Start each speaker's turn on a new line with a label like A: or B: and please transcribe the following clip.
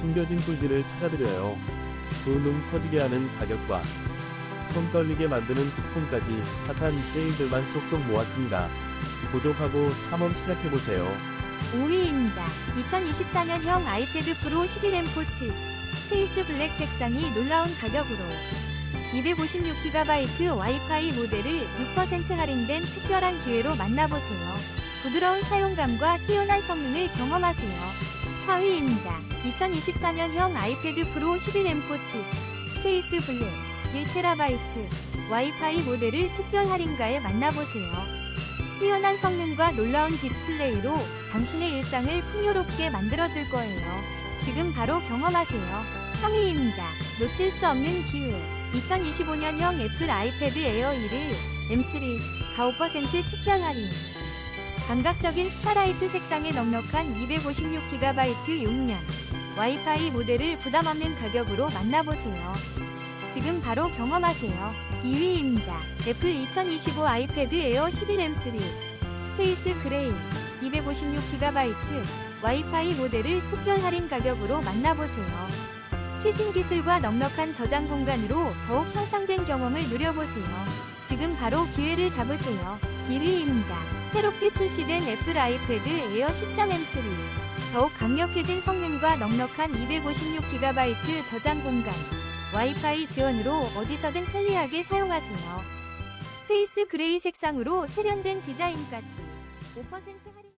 A: 숨겨진 꿀들을 찾아드려요. 두눈 커지게 하는 가격과 손 떨리게 만드는 쿠폰까지 핫한 세일들만 쏙쏙 모았습니다. 구독하고 탐험 시작해보세요.
B: 5위입니다. 2024년형 아이패드 프로 11M 포츠 스페이스 블랙 색상이 놀라운 가격으로 256GB 와이파이 모델을 6% 할인된 특별한 기회로 만나보세요. 부드러운 사용감과 뛰어난 성능을 경험하세요. 4위입니다. 2024년형 아이패드 프로 11M 포츠 스페이스 블랙 1TB 와이파이 모델을 특별 할인가에 만나보세요. 뛰어난 성능과 놀라운 디스플레이로 당신의 일상을 풍요롭게 만들어줄 거예요. 지금 바로 경험하세요. 3위입니다. 놓칠 수 없는 기회. 2025년형 애플 아이패드 에어 1을 M3 가오% 특별 할인. 감각적인 스타라이트 색상의 넉넉한 256GB 용량. 와이파이 모델을 부담 없는 가격으로 만나보세요. 지금 바로 경험하세요. 2위입니다. 애플 2025 아이패드 에어 11M3 스페이스 그레이 256GB 와이파이 모델을 특별 할인 가격으로 만나보세요. 최신 기술과 넉넉한 저장 공간으로 더욱 향상된 경험을 누려보세요. 지금 바로 기회를 잡으세요. 1위입니다. 새롭게 출시된 애플 아이패드 에어 13M3 더욱 강력해진 성능과 넉넉한 256GB 저장 공간 와이파이 지원으로 어디서든 편리하게 사용하세요. 스페이스 그레이 색상으로 세련된 디자인까지 5% 할인